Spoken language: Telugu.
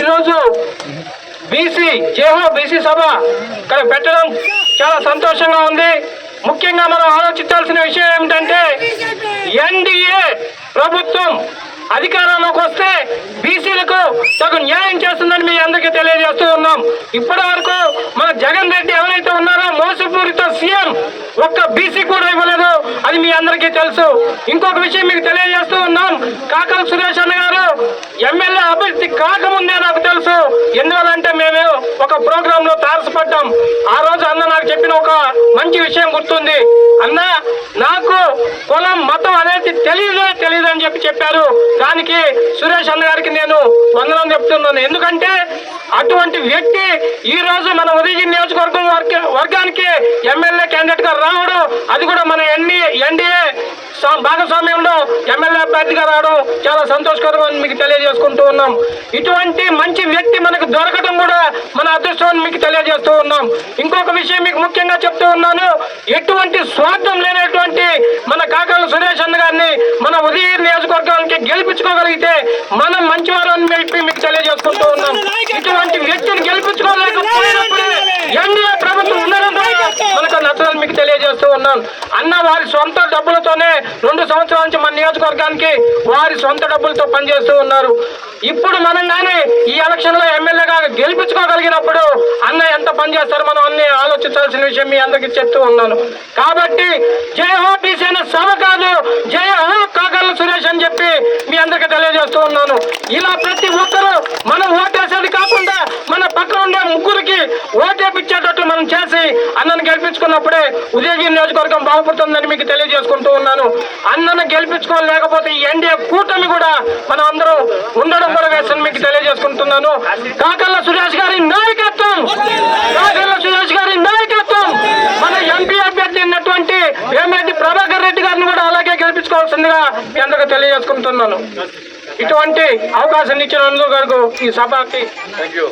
ఈరోజు బీసీ జేహో బీసీ సభ ఇక్కడ పెట్టడం చాలా సంతోషంగా ఉంది. ముఖ్యంగా మనం ఆలోచించాల్సిన విషయం ఏమిటంటే ఎన్డీఏ ప్రభుత్వం అధికారంలోకి వస్తే బీసీలకు తగు న్యాయం చేస్తుందని మీ అందరికీ తెలియజేస్తూ ఉన్నాం. ఇప్పటి వరకు మన జగన్ రెడ్డి ఎవరైతే ఉన్నారో మోసపూరిత సీఎం ఒక్క బీసీ కూడా ఇవ్వలేదు. అది మీ అందరికీ తెలుసు. ఇంకొక విషయం మీకు తెలియజేస్తూ ఉన్నాం. కాకల సురేష్ అన్న గారు ఎమ్మెల్యే అభ్యర్థి కాకముందే నాకు తెలుసు. ఎందువల్లంటే మేము ఒక ప్రోగ్రామ్లో తారసపడ్డాం. ఆ రోజు అన్న నాకు చెప్పిన ఒక మంచి విషయం గుర్తుంది. అన్న నాకు కులం మతం అనేది తెలియదే తెలియదు అని చెప్పి చెప్పారు. దానికి సురేష్ అన్న గారికి నేను వందనం చెప్తున్నాను. ఎందుకంటే అటువంటి వ్యక్తి ఈ రోజు మన ఉదయగిరి నియోజకవర్గం వర్గానికి ఎమ్మెల్యే క్యాండిడేట్గా రావడం అది కూడా మన ఎన్డీ ఎన్డీఏ భాగస్వామ్యంలో ఎమ్మెల్యే అభ్యర్థిగా రావడం చాలా సంతోషకరం అని మీకు తెలియజేసుకుంటూ ఉన్నాం. ఇటువంటి మంచి వ్యక్తి మనకు దొరకడం కూడా మన అదృష్టం మీకు తెలియజేస్తూ ఉన్నాం. ఇంకొక విషయం మీకు ముఖ్యంగా చెప్తూ ఉన్నాను. ఎటువంటి స్వార్థం లేనటువంటి మన కాకాల సురేష్ అన్న గారిని మన ఉదయ నియోజకవర్గానికి గెలిపించుకోగలిగితే మనం మంచివారు అని చెప్పి మీకు తెలియజేసుకుంటూ ఉన్నాం. ఇటువంటి వ్యక్తిని గెలిపించుకోలేకపోయినప్పుడు ఎన్డీఏ ప్రభుత్వం ఉండడం ద్వారా మనకు నచ్చదని మీకు తెలియజేస్తూ ఉన్నాను. అన్న వారి సొంత డబ్బులతోనే రెండు సంవత్సరాల నుంచి మన నియోజకవర్గానికి వారి సొంత డబ్బులతో పనిచేస్తూ ఉన్నారు. ఇప్పుడు మనం కానీ ఈ ఎలక్షన్లో ఎమ్మెల్యేగా గెలిపించుకోగలిగినప్పుడు అన్న ఎంత పనిచేస్తారు మనం అన్ని ఆలోచించాల్సిన విషయం మీ అందరికీ చెప్తూ ఉన్నాను. కాబట్టి జయ హో బీసీ అనే సభ కాదు జయ హో కాకర్ల సురేష్ అని చెప్పి మీ అందరికీ తెలియజేస్తూ ఉన్నాను. ఇలా ప్రతి ఒక్కరూ మనం ఓటేసేది చేసి అన్నను గెలిపించుకున్నప్పుడే ఉదయగిరి నియోజకవర్గం బాగుపడుతుందని మీకు తెలియజేసుకుంటూ ఉన్నాను. అన్నను గెలిపించుకోలేకపోతే ఈ ఎన్డీఏ కూటమి కూడా మనం అందరం ఉండడం కూడా మీకు తెలియజేసుకుంటున్నాను. కాకల్ల సురేష్ గారి నాయకత్వం! కాకల్ల సురేష్ గారి నాయకత్వం! మన ఎంపీ అభ్యర్థి అయినటువంటి వేమిరెడ్డి ప్రభాకర్ రెడ్డి గారిని కూడా అలాగే గెలిపించుకోవాల్సిందిగా మీ తెలియజేసుకుంటున్నాను. ఇటువంటి అవకాశం ఇచ్చినందుకు ఈ సభకి థ్యాంక్ యూ